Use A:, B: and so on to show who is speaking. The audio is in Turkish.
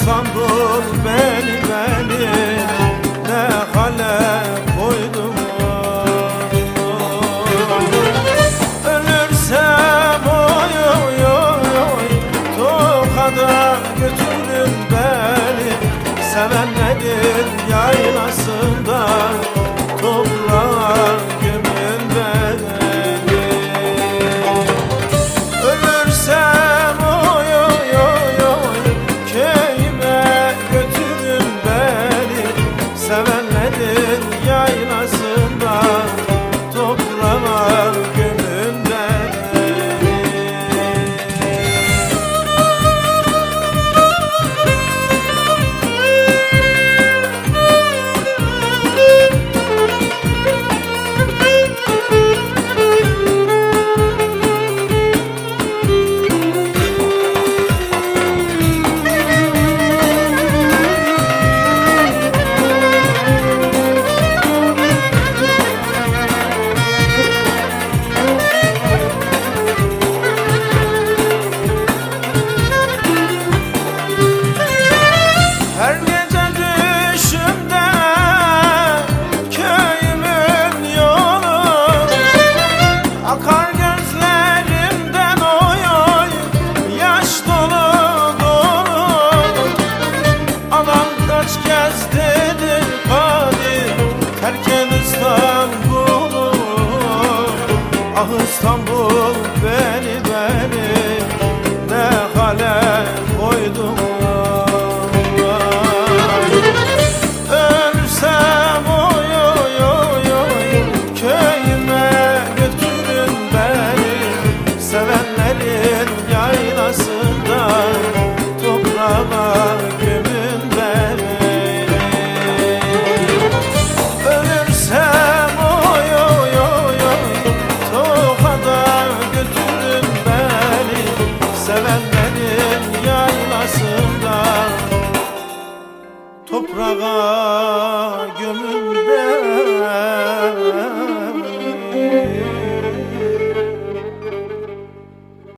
A: İstanbul beni beni. Ne hale koydum Ölürsem oy oy oy oy. Tokada götürün beni. Seven İstanbul beni beni ne hale koydun? Ölsem oy oy oy oy köyüme götürün beni. Seven arkasında Toprağa gömülmüş.